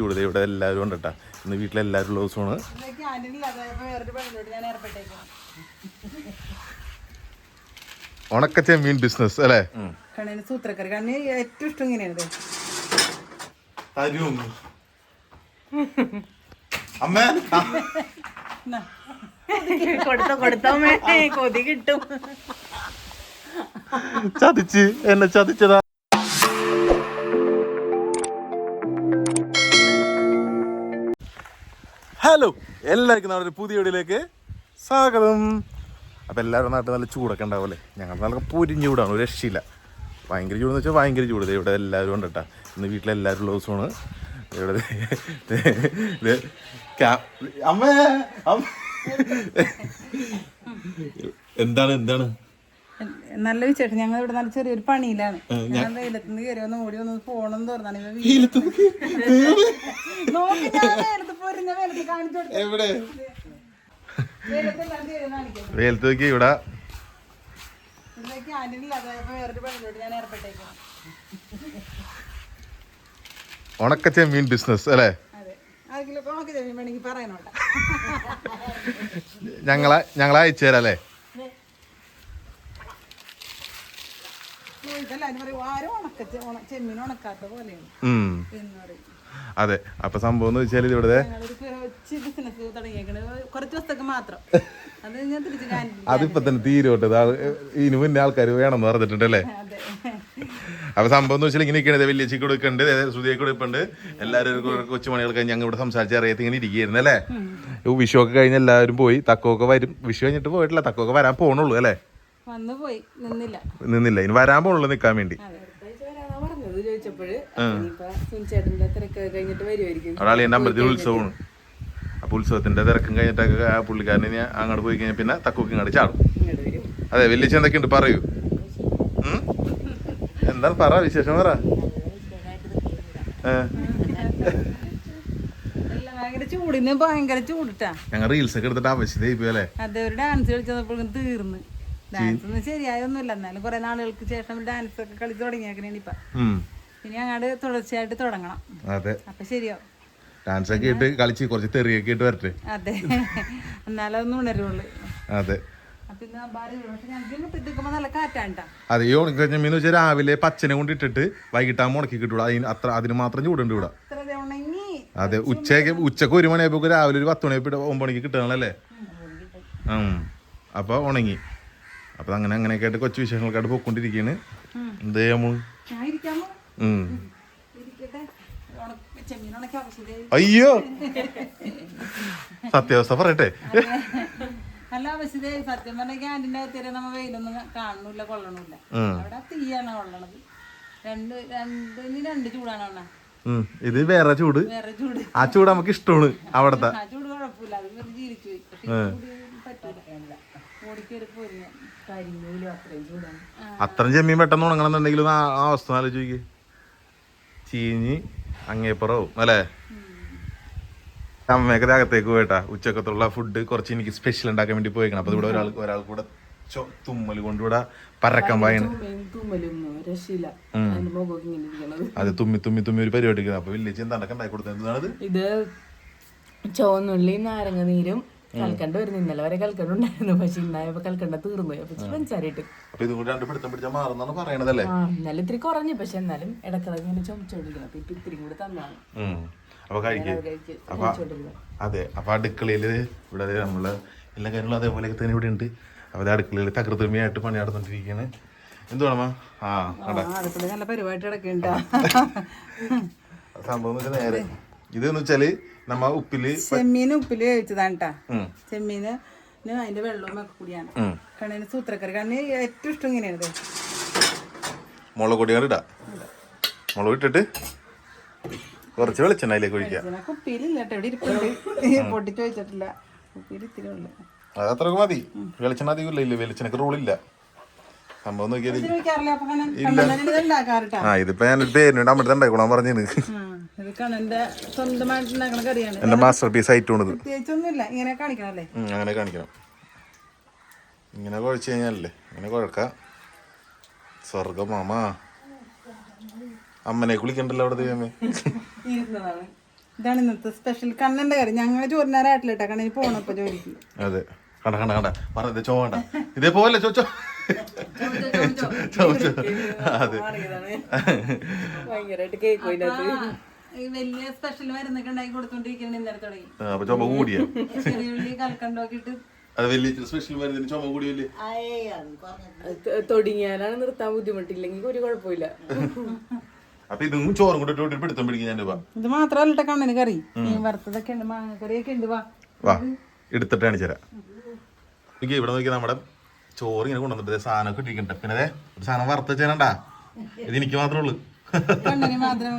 ഇവിടെ ഇവിടെ എല്ലാവരും ഉണ്ട് കേട്ടോ ഇന്ന് വീട്ടിലെല്ലാവരും ഉള്ള ദിവസമാണ്. വേറൊരു മീൻ ഉണക്ക ചെമ്മീൻ ബിസിനസ് അല്ലേ? സൂത്രക്കറി. കണ്ണിന് ഏറ്റവും ഇഷ്ടം ഇങ്ങനെയാണ് തരും. അമ്മ. കൊടുത്തോ കൊടുത്തോ കൊതി കിട്ടും. ചതിച്ച്. എന്നെ ചതിച്ചതാ. ഹലോ എല്ലാവർക്കും നമ്മുടെ പുതിയ വീടിലേക്ക് സ്വാഗതം. അപ്പോൾ എല്ലാവരും നാട്ടിൽ നല്ല ചൂടൊക്കെ ഉണ്ടാവുമല്ലേ? ഞങ്ങൾ നല്ല പൊരിഞ്ഞ ചൂടാണ് ഒരു രക്ഷയില്ല. ഭയങ്കര ചൂടെന്ന് വെച്ചാൽ ഭയങ്കര ചൂട്. ഇവിടെ എല്ലാവരും ഉണ്ട് കേട്ടോ. ഇന്ന് വീട്ടിലെല്ലാവരും ഉള്ള ദിവസമാണ്. ഇവിടെ അമ്മേ അമ്മ. എന്താണ് എന്താണ്? നല്ല വിശേഷം ഞങ്ങൾ ഇവിടെ നല്ല ചെറിയൊരു പണിയിലാണ്. ഞാൻ വെയിലത്തുനിന്ന് കയറി ഒന്ന് ഓടി ഒന്ന് പോണെന്ന് പറഞ്ഞാണ് വീ- ഞാൻ എവിടെ? വെയിലത്ത് നോക്കി ഇവിടെ. ഉണക്ക ചെമ്മീൻ ബിസിനസ് അല്ലേ? ഞങ്ങളെ ഞങ്ങളെ അയച്ചു തരാം അല്ലേ? ചെമ്മീൻ ഉണക്കാത്ത പോലെയാണ്. അതെ അപ്പൊ സംഭവം എന്ന് വെച്ചാൽ ഇവിടെ അതിപ്പോ തന്നെ തീരോട്ട്. ഇനി മുന്നേ ആൾക്കാർ വേണമെന്ന് പറഞ്ഞിട്ടുണ്ടല്ലേ അപ്പൊ സംഭവം എന്ന് വെച്ചാൽ ഇങ്ങനെയൊക്കെയാണ്. വലിയ ചിക്ക് കൊടുക്കുന്നുണ്ട് ശ്രുതിയെ കൊടുക്കുന്നുണ്ട് എല്ലാവരും ഒരു കൊ- കൊച്ചുമണികൾ കഴിഞ്ഞ് ഞങ്ങൾ ഇവിടെ സംസാരിച്ച് അറിയാത്ത ഇങ്ങനെ ഇരിക്കുകയായിരുന്നു അല്ലേ? വിഷു ഒക്കെ കഴിഞ്ഞ് എല്ലാവരും പോയി. തക്കൊക്കെ വരും. വിഷു കഴിഞ്ഞിട്ട് പോയിട്ടില്ല. തക്കൊക്കെ വരാൻ പോണുള്ളൂ അല്ലേ? വന്നു പോയി. നിന്നില്ല. നിന്നില്ല. ഇനി വരാൻ പോണുള്ളൂ നിൽക്കാൻ വേണ്ടി അതെ പറഞ്ഞത് ചോദിച്ചപ്പോഴ് സുനിച്ചേട്ടന്റെ തിരക്ക് കഴിഞ്ഞിട്ട് വരുമായിരിക്കും അവിടെ അളിയന്റെ അമ്പലത്തിൽ ഉത്സവമാണ്. അപ്പൊ ഉത്സവത്തിന്റെ തിരക്കും കഴിഞ്ഞിട്ടൊക്കെ ആ പുള്ളിക്കാരൻ ഞാൻ അങ്ങോട്ട് പോയി കഴിഞ്ഞാൽ പിന്നെ തക്കൂക്ക് ഇങ്ങോട്ട് ചാടും. അതെ വലിയ ഉണ്ട് പറയൂ. എന്താ എന്താണ് പറ വിശേഷം പറ. ചൂടിന് ഭയങ്കര ചൂടിട്ടാ. ഞങ്ങൾ റീൽസ് ഒക്കെ എടുത്തിട്ട് ആവശ്യതയായി പോയി അല്ലേ? അതെ ഒരു ഡാൻസ് കളിച്ചപ്പോഴും തീർന്ന്. ഡാൻസ് ഒന്നും ശരിയായൊന്നുമില്ല. എന്നാലും കുറെ നാളുകൾക്ക് ശേഷം ഡാൻസ് ഒക്കെ കളിച്ചു തുടങ്ങിയാക്കണേ ഇനിയിപ്പൊ. ഉം. ഇനി അങ്ങോട്ട് തുടർച്ചയായിട്ട് തുടങ്ങണം. അതെ. അപ്പൊ ശരിയാവും. ഡാൻസ് ഒക്കെ ഇട്ട് കളിച്ച് കുറച്ച് തെറിയൊക്കെ ഇട്ട് വരട്ടെ. അതെ. ഉണരുള്ളൂ. അതെ. വെച്ചാൽ രാവിലെ പച്ചനെ കൊണ്ട് ഇട്ടിട്ട് വൈകിട്ടാകുമ്പോൾ ഉണക്കി കിട്ടൂടാ. അതിന് അത്ര അതിന് മാത്രം ചൂടുണ്ട് ഇവിടെ. അതെ ഉച്ചയ്ക്ക് ഉച്ചയ്ക്ക് ഒരു മണിയായപ്പോ രാവിലെ ഒരു പത്ത് മണിയായപ്പോ ഒമ്പത് മണിക്ക് കിട്ടണല്ലേ? അപ്പൊ ഉണങ്ങി. അപ്പൊ അങ്ങനെ അങ്ങനെയൊക്കെ ആയിട്ട് കൊച്ചു വിശേഷങ്ങൾക്കായിട്ട് പോയിക്കൊണ്ടിരിക്കുകയാണ് എന്ത് ചെയ്യാമോ അയ്യോ. സത്യാവസ്ഥ പറയട്ടെ. നല്ല ആവശ്യത സത്യം പറഞ്ഞ ക്യാന്റീന്റെ അകത്തേരെ നമ്മ വെയിലൊന്നും കാണണില്ല കൊള്ളണില്ല അവിടെ തീയാണ് കൊള്ളണത്. രണ്ട് രണ്ടിന് രണ്ട് ചൂടാണ് അണ്ണ. ഇത് വേറെ ചൂട്. വേറെ ചൂട്. ആ ചൂട് നമുക്ക് ഇഷ്ടമാണ് അവിടത്തെ. ആ ചൂട് കുഴപ്പമില്ല. അത് വെറുതെ ജീവിച്ചു പോയി. പറ്റൂല. അത്രയും ചെമ്മീൻ പെട്ടെന്ന് ഉണങ്ങണമെന്നുണ്ടെങ്കിൽ ആ അവസ്ഥ ആലോചിക്ക്. ചീഞ്ഞ് അങ്ങേപ്പുറവും അല്ലേ? അമ്മയൊക്കെ അകത്തേക്ക് പോയിട്ടാ ഉച്ചക്കത്തുള്ള ഫുഡ് കുറച്ച് എനിക്ക് സ്പെഷ്യൽ ഉണ്ടാക്കാൻ വേണ്ടി പോയിക്കണം. അപ്പൊ ഇവിടെ ഒരാൾക്ക് ഒരാൾ കൂടെ തുമ്മൽ കൊണ്ട് ഇവിടെ പരക്കം പായാണ്. തുമ്മലും രക്ഷയില്ല. അതിന്റെ മുഖമൊക്കെ ഇങ്ങനെ അത് തുമ്മി തുമ്മി തുമ്മി ഒരു പരിപാടി അപ്പൊ വില്ലേജ് ചിന്ത ഉണ്ടാക്കി കൊടുത്തത്. ഇത് ചുവന്നുള്ളി നാരങ്ങ നീരും കൽക്കണ്ട വരുന്നു ഇന്നലെ വരെ കൽക്കണ്ട ഉണ്ടായിരുന്നു. പക്ഷെ ഇന്നായപ്പോ കൽക്കണ്ട തീർന്നു അപ്പൊ ആ. ഇന്നലെ ഇത്തിരി കുറഞ്ഞു. പക്ഷെ എന്നാലും ഇടക്കിടക്ക് ഇങ്ങനെ ചുമച്ചോണ്ടിരിക്കണം. അപ്പൊ ഇപ്പൊ ഇത്തിരി കൂടി തന്നാണ്. അപ്പൊ കഴിക്കുക അതെ അപ്പൊ അടുക്കളയിൽ ഇവിടെ നമ്മൾ എല്ലാ കാര്യങ്ങളും അതേപോലെ തന്നെ ഇവിടെ ഉണ്ട്. അപ്പൊ അടുക്കളയിൽ തകൃതിമയായിട്ട് പണി നടന്നുകൊണ്ടിരിക്കുകയാണ് എന്തുവാണമ്മ ആ കണ്ടാ അടുക്കള നല്ല പരിപാടി കിടക്കണ്ടാ സംഭവം നേരെ. ഇതെന്ന് വെച്ചാൽ നമ്മ ഉപ്പിൽ ചെമ്മീൻ ഉപ്പിൽ കഴിച്ചതാണ് കേട്ടാ ചെമ്മീന് അതിന്റെ വെള്ളവും ഒക്കെ കൂടിയാണ്. കണ്ണിന് സൂത്രക്കറി കണ്ണിന് ഏറ്റവും ഇഷ്ടം ഇങ്ങനെയാണ്. മുളക് പൊടി ഇടാ. മുളക് ഇട്ടിട്ട് കുറച്ച് വെളിച്ചെണ്ണ അതിലേക്ക് ഒഴിക്കുക കുപ്പിയിലില്ല ഇവിടെ ഇരിപ്പുണ്ട്. പൊട്ടിച്ച് വെച്ചിട്ടില്ല. കുപ്പിയിൽ ഇത്തിരി ഉള്ളു അത് അത്രയ്ക്ക് മതി. വെളിച്ചെണ്ണ അധികം ഇല്ല ഇല്ല. വെളിച്ചെണ്ണക്ക് റൂളില്ല സംഭവം ഇത് ഉണ്ടാക്കാറിട്ടാ ആ ഇതിപ്പോ ഞാൻ പേരിനുണ്ട് അമ്മയുടെ ഉണ്ടായിക്കോളാൻ പറഞ്ഞത് എന്റെ മാസ്റ്റർ പീസ് ആയിട്ടുണ്ട് പ്രത്യേകിച്ചൊന്നുമില്ല ഇങ്ങനെ കാണിക്കണല്ലേ? അങ്ങനെ കാണിക്കണം. ഇങ്ങനെ കുഴച്ച് കഴിഞ്ഞാലല്ലേ ഇങ്ങനെ കുഴക്ക. സ്വർഗം മാമ. അമ്മനെ കുളിക്കണ്ടല്ലോ അവിടെ ദൈവമേ. ഇതാണ് ഇന്നത്തെ സ്പെഷ്യൽ കണ്ണന്റെ കറി. ഞങ്ങൾ ചോറിനാരായിട്ടില്ല കണ്ണിന് പോണപ്പോ ജോലിക്ക്. അതെ. കണ്ട കണ്ട കണ്ട പറഞ്ഞത് ചോ കണ്ട ഇതേപോലെ ചോച്ചോ അതെ. ഭയങ്കരമായിട്ട് കേക്ക് വലിയ സ്പെഷ്യൽ മരുന്നൊക്കെ ഉണ്ടാക്കി കൊടുത്തോണ്ടിരിക്കണം ഇന്നലെ തുടങ്ങി. ആ, അപ്പൊ ചുമ കൂടിയ? ചെറിയ ഉള്ളി കൽക്കണ്ടോക്കിട്ട് അത് വലിയ സ്പെഷ്യൽ മരുന്നിന് ചുമ കൂടിയല്ലേ തുടങ്ങിയാലാണ് നിർത്താൻ ബുദ്ധിമുട്ടില്ലെങ്കിൽ ഒരു കുഴപ്പമില്ല. അപ്പൊ ഇതും ചോറും കൂടെ ഇട്ട് പിടുത്തം പിടിക്കാൻ ഞാൻ ഇത് മാത്രമല്ല കണ്ണന് കറി. വറുത്തതൊക്കെ ഉണ്ട് മാങ്ങക്കറിയൊക്കെ ഉണ്ട് വാ. വാ എടുത്തിട്ട് കാണിച്ചു തരാം ഇവിടെ നോക്കി നമ്മുടെ ചോറ് ഇങ്ങനെ കൊണ്ടുവന്നിട്ട് സാധനമൊക്കെ ഇട്ടിരിക്കട്ടെ പിന്നെ അതെ ഒരു സാധനം വറുത്ത് വെച്ചാണ്ടാ ഇത് എനിക്ക് മാത്രമേ ഉള്ളൂ.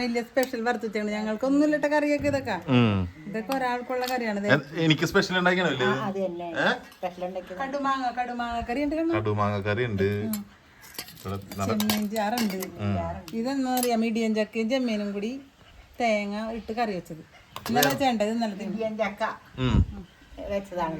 വലിയ സ്പെഷ്യൽ വറുത്തിട്ടുണ്ട് ഞങ്ങൾക്ക് ഒന്നുമില്ലട്ട കറിയൊക്കെ ഇതൊക്കെ. ഇതൊക്കെ ഒരാൾക്കുള്ള കറിയാണ്. എനിക്ക് സ്പെഷ്യൽ കടുമാങ്ങ കടുമാങ്ങ കറി ഉണ്ട് കടുമാങ്ങ കറി ഉണ്ട് ഇവിടെ നല്ല- ചെമ്മീൻ ചാറുണ്ട്. ഇതെന്നാ പറയാ മീഡിയം ചക്കയും ചെമ്മീനും കൂടി തേങ്ങ ഇട്ട് കറി വെച്ചത്. ഇന്നലെ ചേണ്ടത് ഇന്നലെ ചക്ക. വെച്ചതാണ്.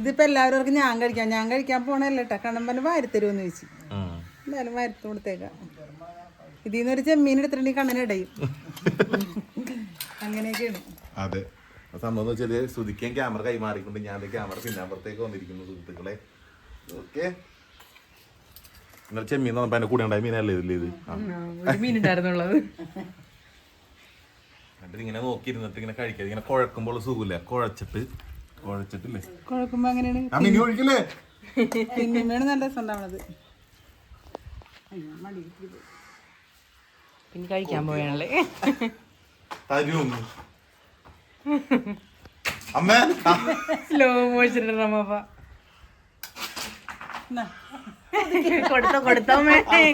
ഇതിപ്പോ എല്ലാവർക്കും ഞാൻ കഴിക്കാം. ഞാൻ കഴിക്കാൻ പോണല്ലോ കേട്ടോ കണ്ണമ്പന് വാരിത്തരുമെന്ന് ചോദിച്ചു. എന്തായാലും വാരത്ത് കൊടുത്തേക്കാം. ഇതിൽ നിന്ന് ഒരു ചെമ്മീൻ എടുത്തിട്ടുണ്ടെങ്കിൽ കണ്ണിന് ഇടയും. അങ്ങനെയൊക്കെയാണ്. അതെ. സംഭവം എന്ന് വെച്ചാൽ ശ്രുതിക്കാൻ ക്യാമറ കൈമാറിക്കൊണ്ട് ഞാൻ ക്യാമറ പിന്നാമ്പുറത്തേക്ക് വന്നിരിക്കുന്നു സുഹൃത്തുക്കളെ. ഓക്കെ. ഇന്നലെ ചെമ്മീൻ തന്നപ്പോ എന്റെ കൂടെ ഉണ്ടായ മീനല്ലേ ഇതിൽ ഇത്? മീനുണ്ടായിരുന്നുള്ളത് എന്നിട്ട് ഇങ്ങനെ നോക്കിയിരുന്നിട്ട് ഇങ്ങനെ കഴിക്കാതെ ഇങ്ങനെ കുഴക്കുമ്പോൾ സുഖമില്ല. കുഴച്ചിട്ട് കുഴച്ചിട്ടില്ലേ? കുഴക്കുമ്പോ അങ്ങനെയാണ് ആ മിനി ഒഴിക്കില്ലേ പിന്നിമ്മയാണ് നല്ല രസം ഉണ്ടാവണത് അയ്യോ മടി. പിന്നെ കഴിക്കാൻ പോയാണല്ലേ? തരും. അമ്മേ. സ്ലോ മോഷൻ റമ്മപ്പ എന്നാ, കൊടുത്തോ കൊടുത്തോ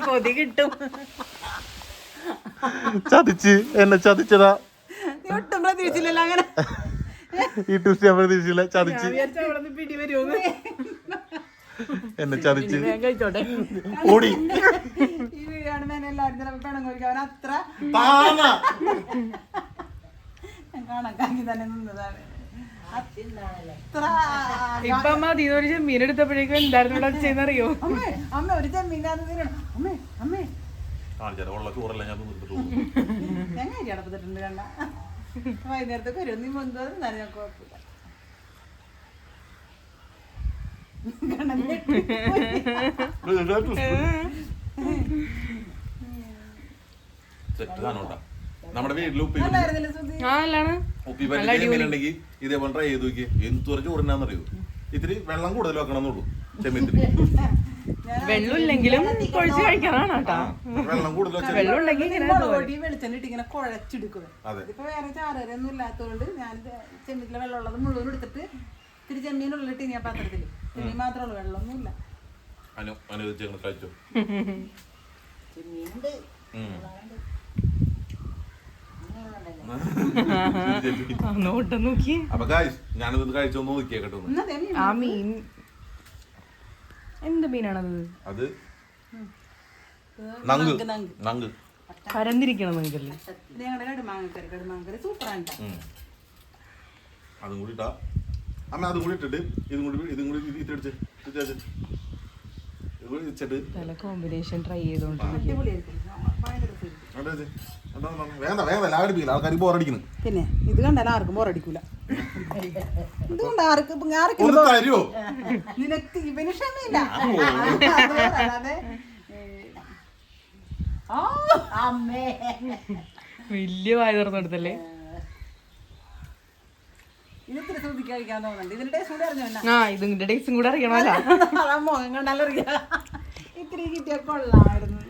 കൊതി കിട്ടും. ചതിച്ച്. എന്നെ ചതിച്ചതാ. നീ ഒട്ടും പ്രതീക്ഷിച്ചില്ലല്ലോ അങ്ങനെ. ഈ ട്വിസ്റ്റ് ഞാൻ പ്രതീക്ഷിച്ചില്ല. ചതിച്ച്. എന്നെ ചതിച്ച്. ഞാൻ കഴിച്ചോട്ടെ. ഓടി. അത്ര കണക്കാക്കി തന്നെ നിന്നതാണ്. ഇപ്പൊ അമ്മ ഒരു ചെമ്മീൻ എടുത്തപ്പോഴേക്കും എന്തായിരുന്നു ഇവിടെ ചെയ്യുന്നറിയോ? അമ്മേ അമ്മ ഒരു ചെമ്മീന്റെ തീരണം അമ്മേ അമ്മേ. കാണിച്ചാൽ ഉള്ള ചോറല്ല ഞാൻ കണ്ട. വൈകുന്നേരത്തേക്ക് വരും നീ മുൻപ് എന്നാലും ഞാൻ കുഴപ്പമില്ല നമ്മുടെ വീട്ടിൽ ഉപ്പി ഇതേപോലെ ട്രൈ ചെയ്ത് നോക്കി എന്തൊരു ചോറിനാന്നറിയോ ഇത്തിരി വെള്ളം കൂടുതൽ വെക്കണം എന്നുള്ളൂ ചെമ്മീത്തിന് വെള്ളം ഇല്ലെങ്കിലും കുഴച്ച് കഴിക്കാനാണ് കേട്ടാ വെള്ളം കൂടുതൽ വെള്ളം ഉണ്ടെങ്കിൽ ഇങ്ങനെ മുളക് പൊടി വെളിച്ചെണ്ണ ഇട്ട് ഇങ്ങനെ കുഴച്ചെടുക്കുക അതെ. ഇതിപ്പോ വേറെ ചാറരൊന്നും ഇല്ലാത്തതുകൊണ്ട് ഞാൻ ചെമ്മീനിലെ വെള്ളമുള്ളത് മുഴുവൻ എടുത്തിട്ട് ഇത്തിരി ചെമ്മീൻ ഉള്ളിട്ട് ഞാൻ ആ പാത്രത്തിൽ. ചെമ്മീൻ മാത്രമേ ഉള്ളൂ വെള്ളമൊന്നുമില്ല. അനു അനുവദിച്ച് കഴിച്ചു? ചെമ്മീനുണ്ട്. നോക്കി അപ്പൊ ഞാനിത് കഴിച്ചൊന്ന് നോക്കിയാ കേട്ടോ ആ മീൻ എന്ത് മീനാണത്? അത് നങ്ക് പരന്നിരിക്കണം നിങ്ങൾക്കല്ലേ ഞങ്ങളുടെ കടുമാങ്ങക്കറി കടുമാങ്ങക്കറി സൂപ്പറാണ് ട്ടോ. ഉം. അതും കൂടി ഇട്ടാ. അമ്മ അതും കൂടി ഇട്ടിട്ട് ഇതും കൂടി ഇതും കൂടി ഇട്ടടിച്ച് ഇച്ചിട്ട് പല കോമ്പിനേഷൻ ട്രൈ? വേണ്ട വേണ്ട. എല്ലാവരും അടിപ്പിക്കില്ല ആൾക്കാർ ബോറടിക്കുന്നു പിന്നെ ഇത് കണ്ടാൽ ആർക്കും ബോറടിക്കൂല ഇത് ആർക്ക് ആർക്കും ആർക്കും ഒന്ന് തരുമോ നിനക്ക് ഇവന് ക്ഷമയില്ല. അമ്മേ. വലിയ വായ തുറന്നെടുത്തല്ലേ? ആ ഇതിന്റെ ടേസ്റ്റും കൂടെ അറിയണല്ലോ അതാ മുഖം ഇത്തിരി കിട്ടിയാൽ കൊള്ളാമായിരുന്നു.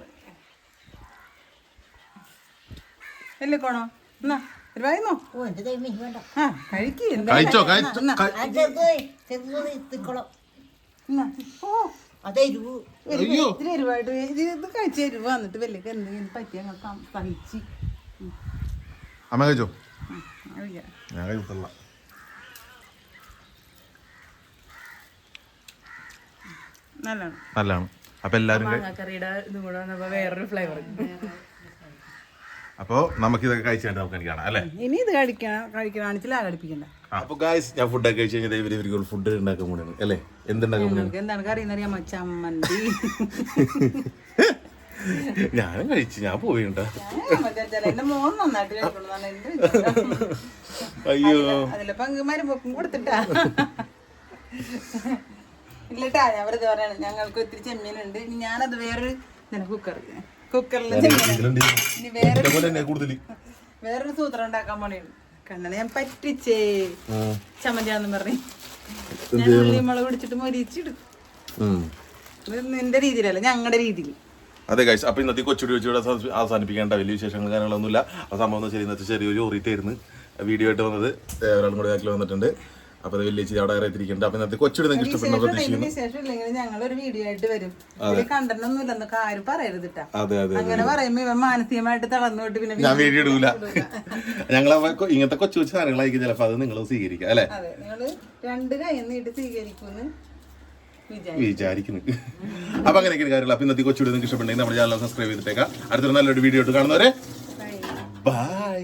അല്ലേ കോണോ? എന്നാ. ഒരു വായുന്നോ ഓ എന്റെ ദൈവമേ വേണ്ട. ആ കഴിക്ക് കഴിച്ചോ കഴിച്ചോ കഴി- ആ ചെറുത് ചെറുത് ഓ. അതേ രൂ എരിവ് അയ്യോ. ഇത്തിരി എരിവായിട്ട് ഇത് ഇത് കഴിച്ച് എരിവ് വന്നിട്ട് വലിയ എന്തെങ്കിലും പറ്റി ഞങ്ങൾ സഹിച്ച് അമ്മ കഴിച്ചോ? ഉം, കഴിക്കാം. ഞാൻ കഴിച്ചല്ല നല്ലതാണ്. നല്ലതാണ്. അപ്പൊ എല്ലാരും കഴി- മാങ്ങാക്കറിയുടെ ഇതും കൂടെ വന്നപ്പോ വേറൊരു ഫ്ലേവർ അപ്പൊ നമുക്ക് ഇതൊക്കെ കഴിച്ചിട്ട് നമുക്ക് എനിക്ക് കാണാം അല്ലേ? ഇനി ഇത് കഴിക്കണം കഴിക്കണമെങ്കിൽ ലാഗടിപ്പിക്കണ്ട അപ്പൊ ഗായ്സ് ഞാൻ ഫുഡൊക്കെ കഴിച്ച് കഴിഞ്ഞാൽ ഇവർ ഇവർക്ക് ഫുഡ് ഉണ്ടാക്കാൻ കൂടിയാണ് അല്ലേ? എന്തുണ്ടാക്കാൻ എന്താണ് കറി എന്നറിയാമോ? ചമ്മന്തി. ഞാനും കഴിച്ചു ഞാൻ പോയിണ്ട അയ്യോ. അതിലെ കൊടുത്തിട്ടാ. ഇല്ലട്ടാ ഞാൻ വെറുതെ പറയണം ഞങ്ങൾക്ക് ഒത്തിരി ചെമ്മീനുണ്ട് ഇനി ഞാനത് വേറൊരു കുക്കർ കുക്കറിൽ വേറൊരു സൂത്രം ഉണ്ടാക്കാൻ പണിയുണ്ട് കണ്ണനെ ഞാൻ പറ്റിച്ചേ. ചമ്മന്തിയാന്ന് പറഞ്ഞു. ഞാൻ ഉള്ളി മുളക് പിടിച്ചിട്ട് മൊരിച്ചിടും. നിന്റെ രീതിയിലല്ല ഞങ്ങളുടെ രീതിയിൽ അതെ ഗൈസ് അപ്പൊ ഇന്നത്തെ കൊച്ചുടി കൊച്ചുകൂടെ അവസാനിപ്പിക്കേണ്ട വലിയ വിശേഷങ്ങൾ കാര്യങ്ങളൊന്നുമില്ല. ആ സംഭവം എന്ന് വെച്ചാൽ ഇന്നത്തെ ചെറിയൊരു ഓറിയിട്ടായിരുന്നു വീഡിയോ ആയിട്ട് വന്നത്. ഒരാളും കൂടെ നാട്ടിൽ വന്നിട്ടുണ്ട്. അപ്പൊ വലിയ അവിടെ ഇറത്തിരിക്കുന്നുണ്ട് അപ്പൊ ഇന്നത്തെ കൊച്ചു നിങ്ങൾക്ക് ഇഷ്ടപ്പെടുന്ന പ്രതീക്ഷിക്കുന്നു ഞങ്ങൾ ഒരു വീഡിയോ ആയിട്ട് വരും. ഇതിൽ കണ്ടനൊന്നും ഇല്ലെന്നൊക്കെ ആരും പറയരുത്. അതെ അതെ അങ്ങനെ പറയുമ്പോ ഇവൻ മാനസികമായിട്ട് പിന്നെ ഞാൻ വീഡിയോ ഇടൂല. ഞങ്ങൾ ഇങ്ങനത്തെ കൊച്ചു കൊച്ചു സാധനങ്ങളായിരിക്കും ചിലപ്പോ അത് നിങ്ങൾ സ്വീകരിക്കുക അല്ലെ? അതെ നിങ്ങൾ രണ്ട് കൈ നീട്ട് സ്വീകരിക്കുന്നു വിചാരിക്കും വിചാരിക്കുന്നു. അപ്പൊ അങ്ങനെയൊക്കെ കാര്യങ്ങൾ അപ്പൊ ഇന്നത്തെ കൊച്ചുടി നിങ്ങൾക്ക് ഇഷ്ടപ്പെടുന്നെങ്കിൽ നമ്മുടെ ചാനൽ സബ്സ്ക്രൈബ് ചെയ്തിട്ടേക്കാം. അടുത്തൊരു നല്ലൊരു വീഡിയോ ആയിട്ട് കാണുന്നവരെ ബൈ